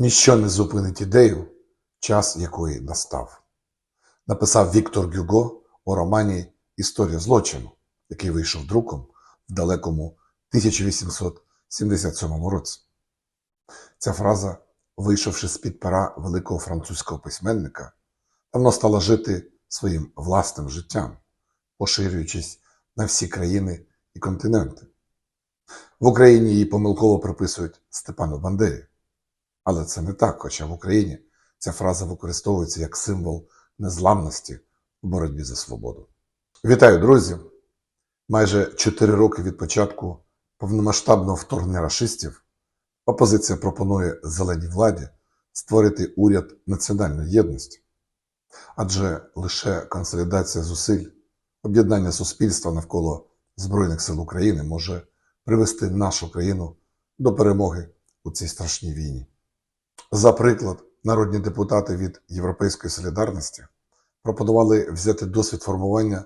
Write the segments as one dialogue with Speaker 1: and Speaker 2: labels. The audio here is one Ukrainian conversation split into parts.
Speaker 1: Ніщо не зупинить ідею, час якої настав. Написав Віктор Гюго у романі Історія злочину, який вийшов друком в далекому 1877 році. Ця фраза, вийшовши з-під пера великого французького письменника, давно стала жити своїм власним життям, поширюючись на всі країни і континенти. В Україні її помилково приписують Степану Бандері. Але це не так, хоча в Україні ця фраза використовується як символ незламності в боротьбі за свободу. Вітаю, друзі! Майже 4 роки від початку повномасштабного вторгнення рашистів опозиція пропонує зеленій владі створити уряд національної єдності. Адже лише консолідація зусиль, об'єднання суспільства навколо Збройних сил України може привести нашу країну до перемоги у цій страшній війні. За приклад, народні депутати від Європейської солідарності пропонували взяти досвід формування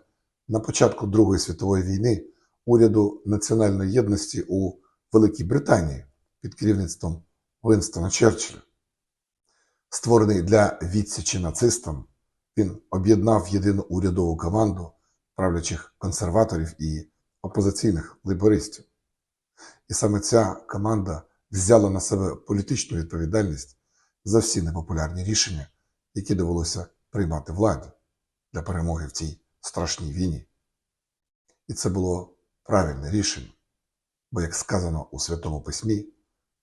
Speaker 1: на початку Другої світової війни уряду національної єдності у Великій Британії під керівництвом Винстона Черчилля. Створений для відсічі нацистам, він об'єднав єдину урядову команду правлячих консерваторів і опозиційних лейбористів. І саме ця команда взяла на себе політичну відповідальність за всі непопулярні рішення, які довелося приймати владі для перемоги в цій страшній війні. І це було правильне рішення, бо, як сказано у Святому Письмі,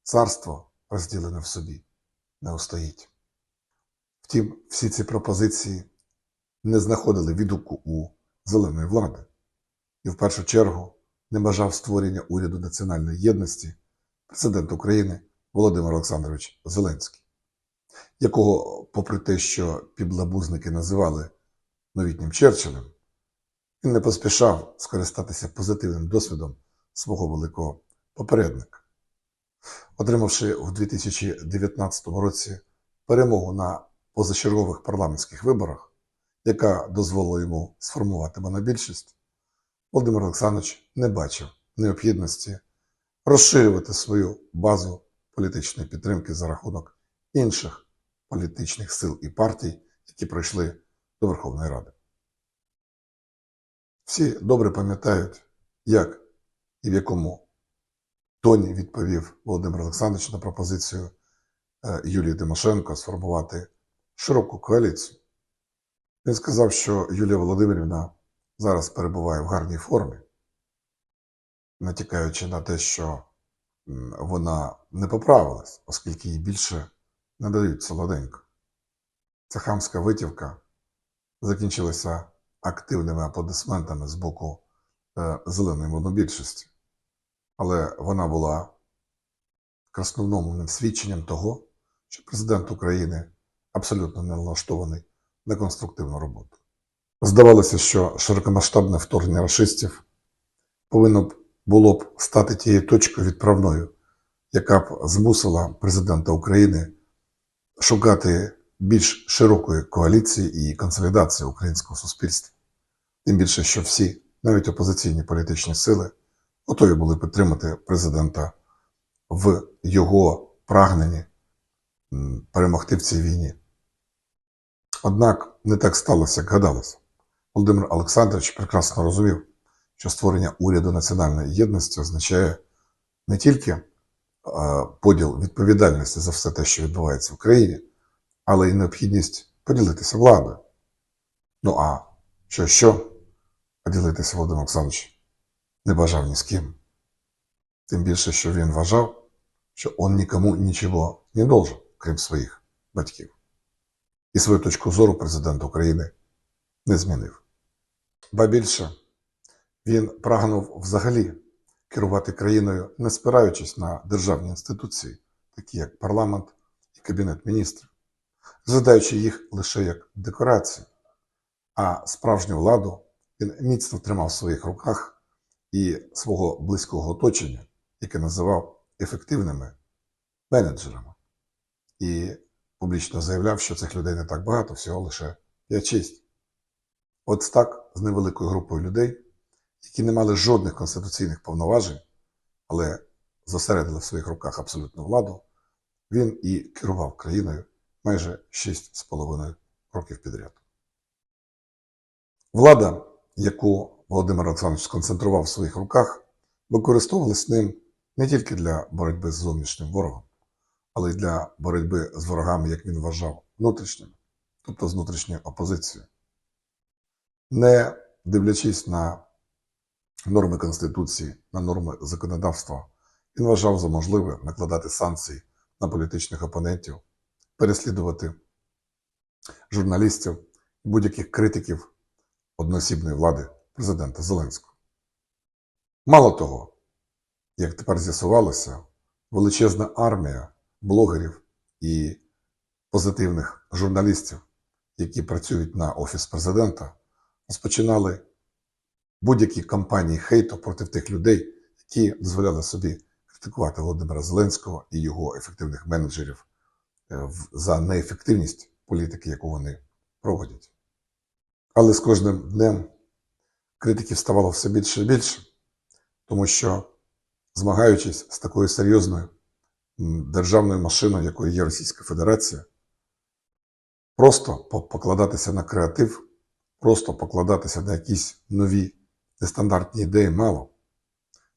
Speaker 1: царство розділене в собі не устоїть. Втім, всі ці пропозиції не знаходили відгуку у зеленої влади і в першу чергу не бажав створення уряду національної єдності президент України Володимир Олександрович Зеленський, якого, попри те, що підлабузники називали новітнім Черчиллем, він не поспішав скористатися позитивним досвідом свого великого попередника. Отримавши в 2019 році перемогу на позачергових парламентських виборах, яка дозволила йому сформувати монобільшість, Володимир Олександрович не бачив необхідності розширювати свою базу політичної підтримки за рахунок інших політичних сил і партій, які прийшли до Верховної Ради. Всі добре пам'ятають, як і в якому тоні відповів Володимир Олександрович на пропозицію е, Юлії Тимошенко сформувати широку коаліцію. Він сказав, що Юлія Володимирівна зараз перебуває в гарній формі, натякаючи на те, що вона не поправилась, оскільки їй більше не дають солоденько. Ця хамська витівка закінчилася активними аплодисментами з боку е, зеленої монобільшості, але вона була красномовним свідченням того, що президент України абсолютно не налаштований на конструктивну роботу. Здавалося, що широкомасштабне вторгнення рашистів повинно б було б стати тією точкою відправною, яка б змусила президента України шукати більш широкої коаліції і консолідації українського суспільства. Тим більше, що всі, навіть опозиційні політичні сили, готові були підтримати президента в його прагненні перемогти в цій війні. Однак не так сталося, як гадалося. Володимир Олександрович прекрасно розумів, що створення уряду національної єдності означає не тільки поділ відповідальності за все те, що відбувається в країні, але й необхідність поділитися владою. Ну а що що, поділитися Володимир Олександрович не бажав ні з ким. Тим більше, що він вважав, що он нікому нічого не должен, крім своїх батьків. І свою точку зору президент України не змінив. Ба більше, він прагнув взагалі керувати країною, не спираючись на державні інституції, такі як парламент і Кабінет міністрів, розглядаючи їх лише як декорацію, а справжню владу він міцно тримав в своїх руках і свого близького оточення, яке називав ефективними менеджерами, і публічно заявляв, що цих людей не так багато, всього лише 5-6. От так з невеликою групою людей, які не мали жодних конституційних повноважень, але зосередили в своїх руках абсолютну владу, він і керував країною майже 6,5 років підряд. Влада, яку Володимир Олександрович сконцентрував в своїх руках, використовувалась ним не тільки для боротьби з зовнішнім ворогом, але й для боротьби з ворогами, як він вважав, внутрішніми, тобто з внутрішньою опозицією. Не дивлячись на норми Конституції, на норми законодавства, він вважав за можливе накладати санкції на політичних опонентів, переслідувати журналістів і будь-яких критиків одноосібної влади президента Зеленського. Мало того, як тепер з'ясувалося, величезна армія блогерів і позитивних журналістів, які працюють на офіс президента, розпочинали будь-які кампанії хейту проти тих людей, які дозволяли собі критикувати Володимира Зеленського і його ефективних менеджерів е, за неефективність політики, яку вони проводять. Але з кожним днем критиків ставало все більше і більше, тому що, змагаючись з такою серйозною державною машиною, якою є Російська Федерація, просто покладатися на креатив, просто покладатися на якісь нові нестандартні ідеї мало,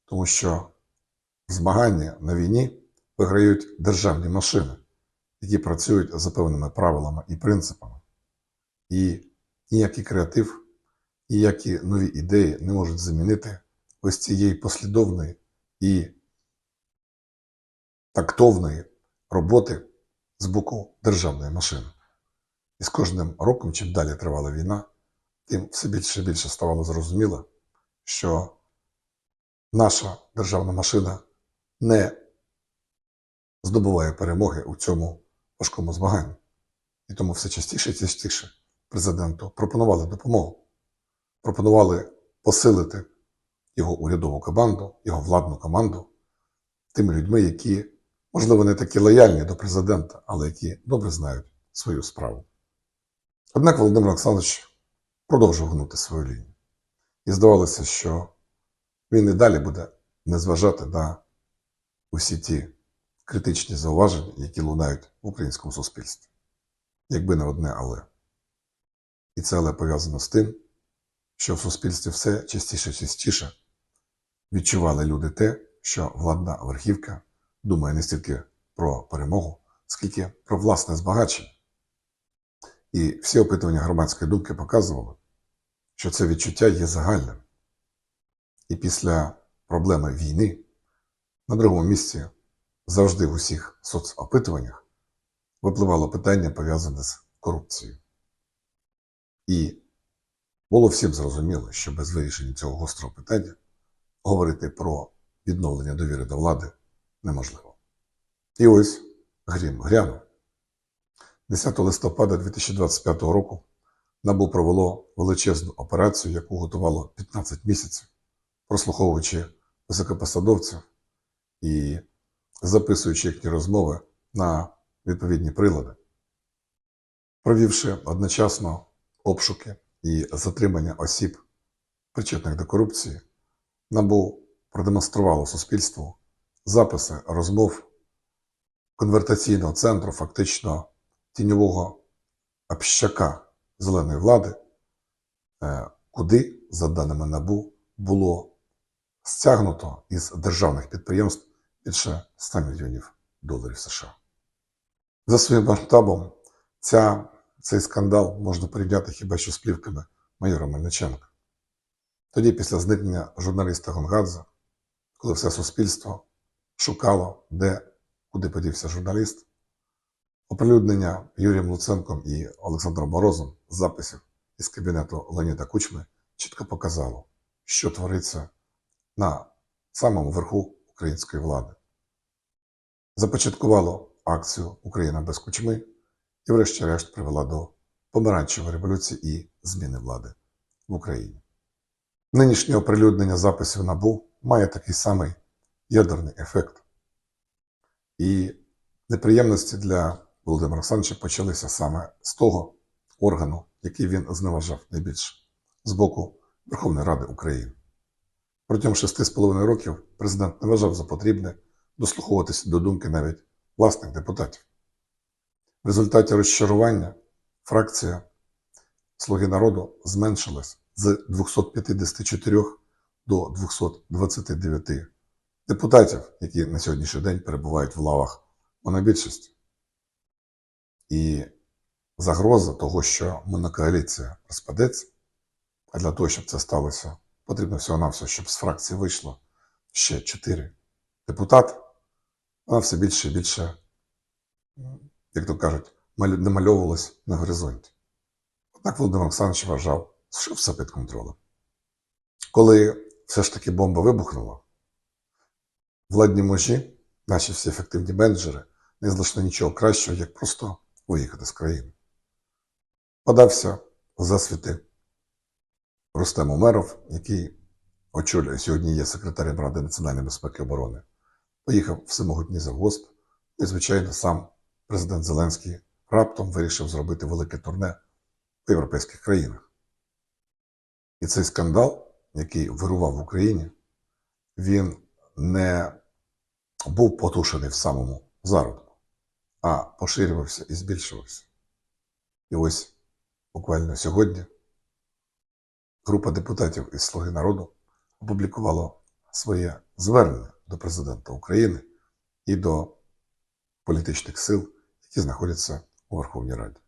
Speaker 1: тому що в змаганні на війні виграють державні машини, які працюють за певними правилами і принципами. І ніякий креатив, ніякі нові ідеї не можуть замінити ось цієї послідовної і тактовної роботи з боку державної машини. І з кожним роком, чим далі тривала війна, тим все більше і більше ставало зрозуміло, що наша державна машина не здобуває перемоги у цьому важкому змаганні. І тому все частіше і частіше президенту пропонували допомогу, пропонували посилити його урядову команду, його владну команду тими людьми, які, можливо, не такі лояльні до президента, але які добре знають свою справу. Однак Володимир Олександрович продовжив гнути свою лінію. І здавалося, що він і далі буде не зважати на усі ті критичні зауваження, які лунають в українському суспільстві. Якби не одне але. І це але пов'язано з тим, що в суспільстві все частіше частіше відчували люди те, що владна верхівка думає не стільки про перемогу, скільки про власне збагачення. І всі опитування громадської думки показували, що це відчуття є загальним. І після проблеми війни на другому місці завжди в усіх соцопитуваннях випливало питання, пов'язане з корупцією. І було всім зрозуміло, що без вирішення цього гострого питання говорити про відновлення довіри до влади неможливо. І ось грім грянув. 10 листопада 2025 року НАБУ провело величезну операцію, яку готувало 15 місяців, прослуховуючи високопосадовців і записуючи їхні розмови на відповідні прилади, провівши одночасно обшуки і затримання осіб, причетних до корупції, НАБУ продемонструвало суспільству записи розмов конвертаційного центру, фактично тіньового общака зеленої влади, е, куди, за даними НАБУ, було стягнуто із державних підприємств більше 100 мільйонів доларів США. За своїм масштабом цей скандал можна порівняти хіба що з плівками майора Мельниченка. Тоді, після зникнення журналіста Гонгадзе, коли все суспільство шукало, де, куди подівся журналіст, оприлюднення Юрієм Луценком і Олександром Морозом записів із кабінету Леоніда Кучми чітко показало, що твориться на самому верху української влади. Започаткувало акцію Україна без кучми і, врешті-решт, привела до помаранчевої революції і зміни влади в Україні. Нинішнє оприлюднення записів НАБУ має такий самий ядерний ефект. І неприємності для Володимира Олександровича почалися саме з того органу, який він зневажав найбільше з боку Верховної Ради України. Протягом шести з половиною років президент не вважав за потрібне дослуховуватися до думки навіть власних депутатів. В результаті розчарування фракція Слуги народу зменшилась з 254 до 229 депутатів, які на сьогоднішній день перебувають в лавах монобільшості. І загроза того, що монокоаліція розпадеться, а для того, щоб це сталося, потрібно всього-навсього, щоб з фракції вийшло ще 4 депутати, вона все більше і більше, як то кажуть, маль- намальовувалась на горизонті. Однак Володимир Олександрович вважав, що все під контролем. Коли все ж таки бомба вибухнула, владні мужі, наші всі ефективні менеджери, не знайшли нічого кращого, як просто виїхати з країни. Подався у засвіти Рустем Умеров, який очолює сьогодні є секретарем Ради національної безпеки і оборони. Поїхав в всемогутній завгосп, і, звичайно, сам президент Зеленський раптом вирішив зробити велике турне в європейських країнах. І цей скандал, який вирував в Україні, він не був потушений в самому зародку, а поширювався і збільшувався. І ось буквально сьогодні група депутатів із Слуги народу опублікувала своє звернення до президента України і до політичних сил, які знаходяться у Верховній Раді.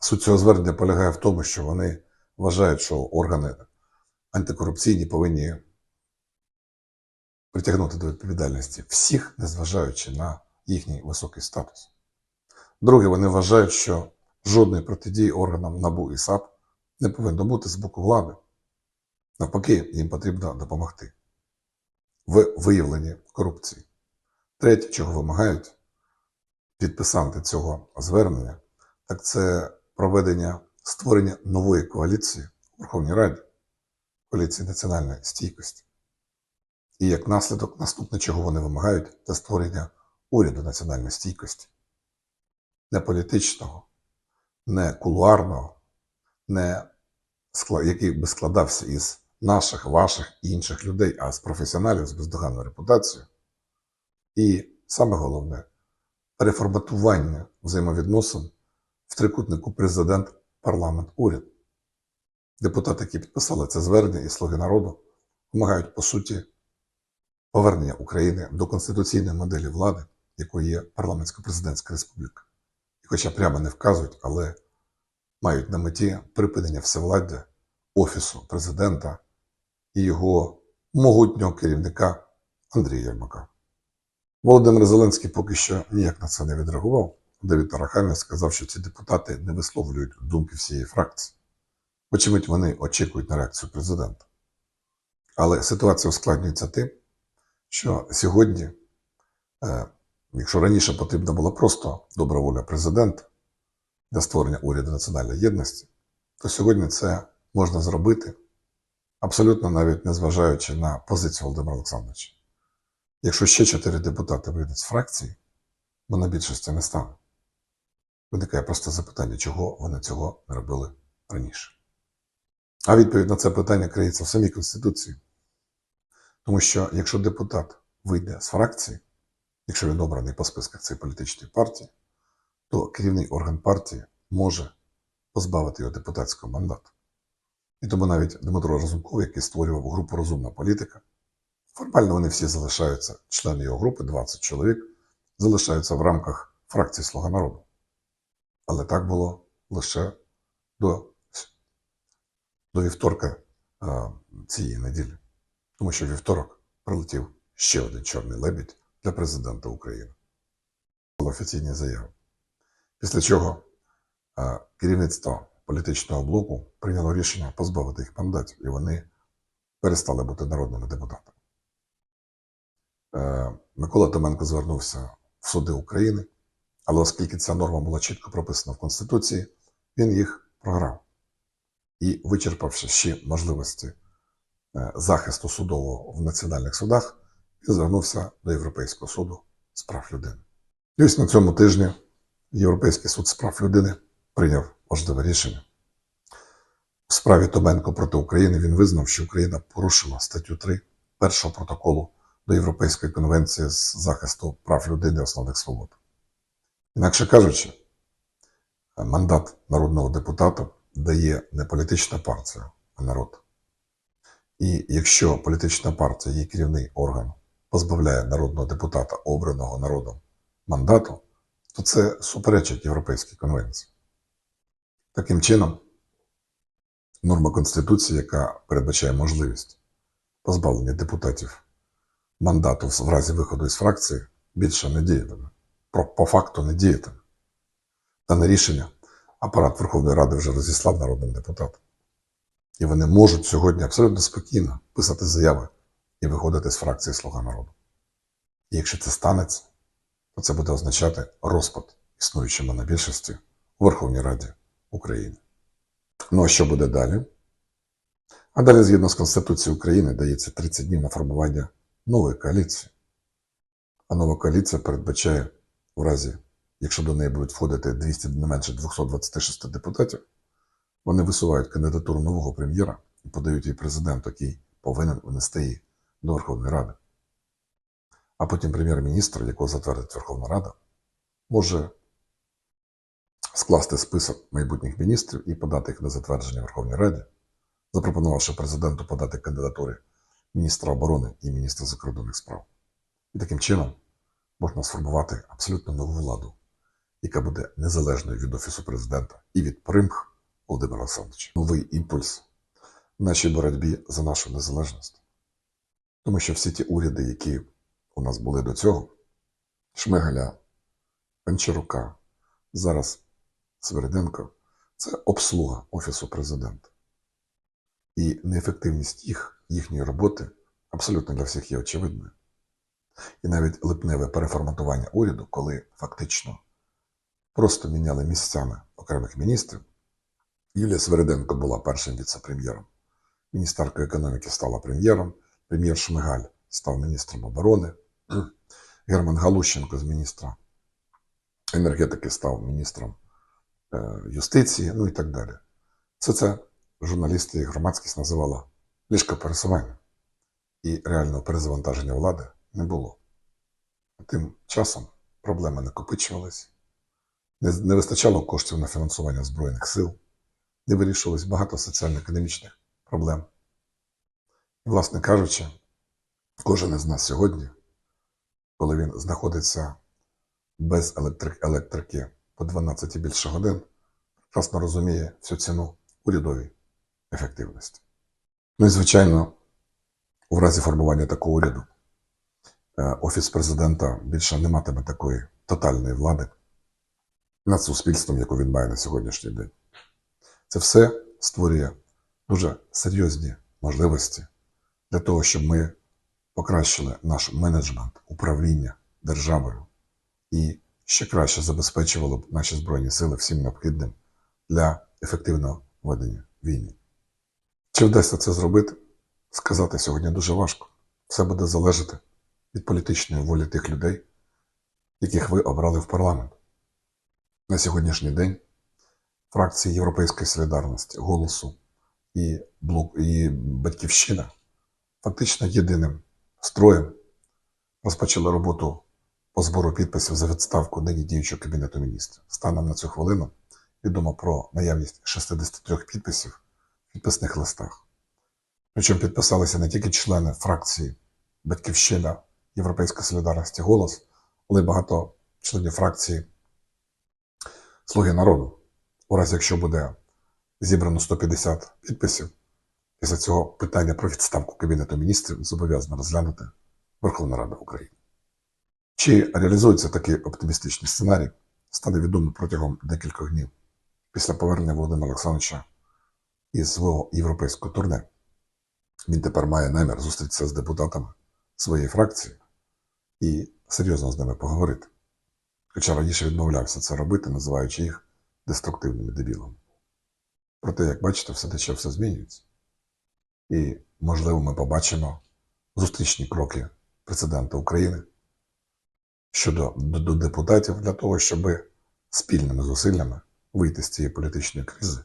Speaker 1: Суть цього звернення полягає в тому, що вони вважають, що органи антикорупційні повинні притягнути до відповідальності всіх, незважаючи на їхній високий статус. Друге, вони вважають, що жодної протидії органам НАБУ і САП не повинно бути з боку влади. Навпаки, їм потрібно допомогти в виявленні корупції. Третє, чого вимагають підписанти цього звернення, так це проведення створення нової коаліції у Верховній Раді, коаліції національної стійкості. І як наслідок, наступне, чого вони вимагають, це створення уряду національної стійкості. Не політичного, не кулуарного, не який би складався із наших, ваших і інших людей, а з професіоналів з бездоганною репутацією. І саме головне переформатування взаємовідносин в трикутнику президент, парламент, уряд. Депутати, які підписали це звернення і слуги народу, вимагають, по суті, повернення України до конституційної моделі влади, якою є парламентсько-президентська республіка. І хоча прямо не вказують, але мають на меті припинення всевладдя Офісу президента і його могутнього керівника Андрія Єрмака. Володимир Зеленський поки що ніяк на це не відреагував. Давид Тарахамія сказав, що ці депутати не висловлюють думки всієї фракції. Вочевидь, вони очікують на реакцію президента. Але ситуація ускладнюється тим, що сьогодні, е, якщо раніше потрібна була просто добра воля президента для створення уряду національної єдності, то сьогодні це можна зробити абсолютно навіть незважаючи на позицію Володимира Олександровича. Якщо ще чотири депутати вийдуть з фракції, монобільшості не стане. Виникає просто запитання, чого вони цього не робили раніше. А відповідь на це питання криється в самій Конституції. Тому що якщо депутат вийде з фракції, якщо він обраний по списках цієї політичної партії, то керівний орган партії може позбавити його депутатського мандату. І тому навіть Дмитро Разумков, який створював групу Розумна політика, формально вони всі залишаються, члени його групи, 20 чоловік, залишаються в рамках фракції Слуга народу. Але так було лише до, до вівторка а, цієї неділі. Тому що вівторок прилетів ще один чорний лебідь для президента України. Офіційні заяви. Після чого керівництво політичного блоку прийняло рішення позбавити їх мандатів, і вони перестали бути народними депутатами. Е, Микола Томенко звернувся в суди України, але оскільки ця норма була чітко прописана в Конституції, він їх програв. І, вичерпавши ще можливості е, захисту судового в національних судах, він звернувся до Європейського суду з прав людини. І ось на цьому тижні Європейський суд з прав людини прийняв важливе рішення. У справі Томенко проти України він визнав, що Україна порушила статтю 3 першого протоколу до Європейської конвенції з захисту прав людини і основних свобод. Інакше кажучи, мандат народного депутата дає не політична партія, а народ. І якщо політична партія, її керівний орган, позбавляє народного депутата, обраного народом, мандату, то це суперечить Європейській конвенції. Таким чином, норма Конституції, яка передбачає можливість позбавлення депутатів мандату в разі виходу із фракції, більше не діятиме. По факту не діятиме. Дане рішення апарат Верховної Ради вже розіслав народним депутатам. І вони можуть сьогодні абсолютно спокійно писати заяви і виходити з фракції Слуга народу. І якщо це станеться, то це буде означати розпад існуючої монобільшості у Верховній Раді України. Ну а що буде далі? А далі, згідно з Конституцією України, дається 30 днів на формування нової коаліції. А нова коаліція передбачає, у разі, якщо до неї будуть входити 200, не менше 226 депутатів, вони висувають кандидатуру нового прем'єра і подають її президенту, який повинен внести її до Верховної Ради. А потім прем'єр-міністр, якого затвердить Верховна Рада, може скласти список майбутніх міністрів і подати їх на затвердження Верховній Раді, запропонувавши президенту подати кандидатури міністра оборони і міністра закордонних справ. І таким чином можна сформувати абсолютно нову владу, яка буде незалежною від Офісу президента і від примх Володимира Олександровича. Новий імпульс в нашій боротьбі за нашу незалежність. Тому що всі ті уряди, які у нас були до цього, Шмигаля, Панчарука, зараз Свериденко, це обслуга Офісу президента. І неефективність їх, їхньої роботи абсолютно для всіх є очевидною. І навіть липневе переформатування уряду, коли фактично просто міняли місцями окремих міністрів, Юлія Свериденко була першим віце-прем'єром. Міністерка економіки стала прем'єром, прем'єр Шмигаль став міністром оборони, Герман Галущенко з міністра енергетики став міністром е, юстиції, ну і так далі. Все це журналісти і громадськість називала ліжко пересування. І реального перезавантаження влади не було. Тим часом проблеми накопичувались, не, не вистачало коштів на фінансування Збройних сил, не вирішувалось багато соціально-економічних проблем. Власне кажучи, кожен із нас сьогодні, коли він знаходиться без електрик, електрики по 12 і більше годин, прекрасно розуміє всю ціну урядовій ефективності. Ну і, звичайно, у разі формування такого уряду е, Офіс президента більше не матиме такої тотальної влади над суспільством, яку він має на сьогоднішній день. Це все створює дуже серйозні можливості для того, щоб ми покращили наш менеджмент, управління державою і ще краще забезпечували б наші Збройні сили всім необхідним для ефективного ведення війни. Чи вдасться це зробити? Сказати сьогодні дуже важко. Все буде залежати від політичної волі тих людей, яких ви обрали в парламент. На сьогоднішній день фракції Європейської солідарності, голосу і блок і Батьківщина фактично єдиним строєм розпочали роботу по збору підписів за відставку нині діючого Кабінету міністрів. Станом на цю хвилину відомо про наявність 63 підписів в підписних листах. Причому підписалися не тільки члени фракції Батьківщина Європейська Солідарність і Голос, але й багато членів фракції Слуги народу. У разі, якщо буде зібрано 150 підписів, після цього питання про відставку Кабінету міністрів зобов'язана розглянути Верховна Рада України. Чи реалізується такий оптимістичний сценарій, стане відомо протягом декількох днів після повернення Володимира Олександровича із свого європейського турне. Він тепер має намір зустрітися з депутатами своєї фракції і серйозно з ними поговорити. Хоча раніше відмовлявся це робити, називаючи їх деструктивними дебілами. Проте, як бачите, все тече, все змінюється. І, можливо, ми побачимо зустрічні кроки президента України щодо до, до депутатів для того, щоб спільними зусиллями вийти з цієї політичної кризи,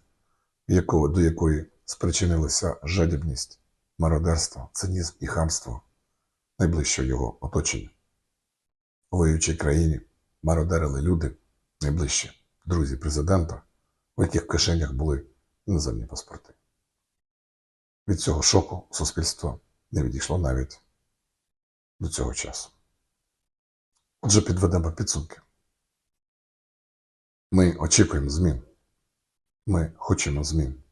Speaker 1: яко, до якої спричинилася жадібність, мародерство, цинізм і хамство найближчого його оточення. У воюючій країні мародерили люди, найближчі друзі президента, у яких в кишенях були іноземні паспорти. Від цього шоку суспільство не відійшло навіть до цього часу. Отже, підведемо підсумки. Ми очікуємо змін. Ми хочемо змін.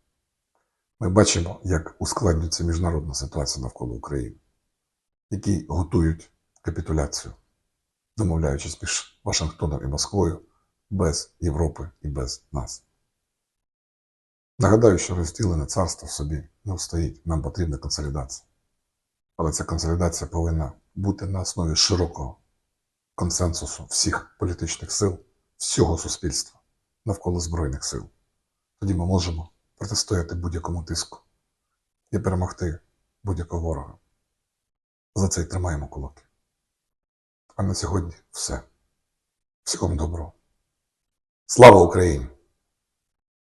Speaker 1: Ми бачимо, як ускладнюється міжнародна ситуація навколо України, які готують капітуляцію, домовляючись між Вашингтоном і Москвою без Європи і без нас. Нагадаю, що розділене царство в собі не встоїть, нам потрібна консолідація. Але ця консолідація повинна бути на основі широкого консенсусу всіх політичних сил, всього суспільства навколо Збройних сил. Тоді ми можемо протистояти будь-якому тиску і перемогти будь-якого ворога. За це й тримаємо кулаки. А на сьогодні все. Всього вам доброго. Слава Україні!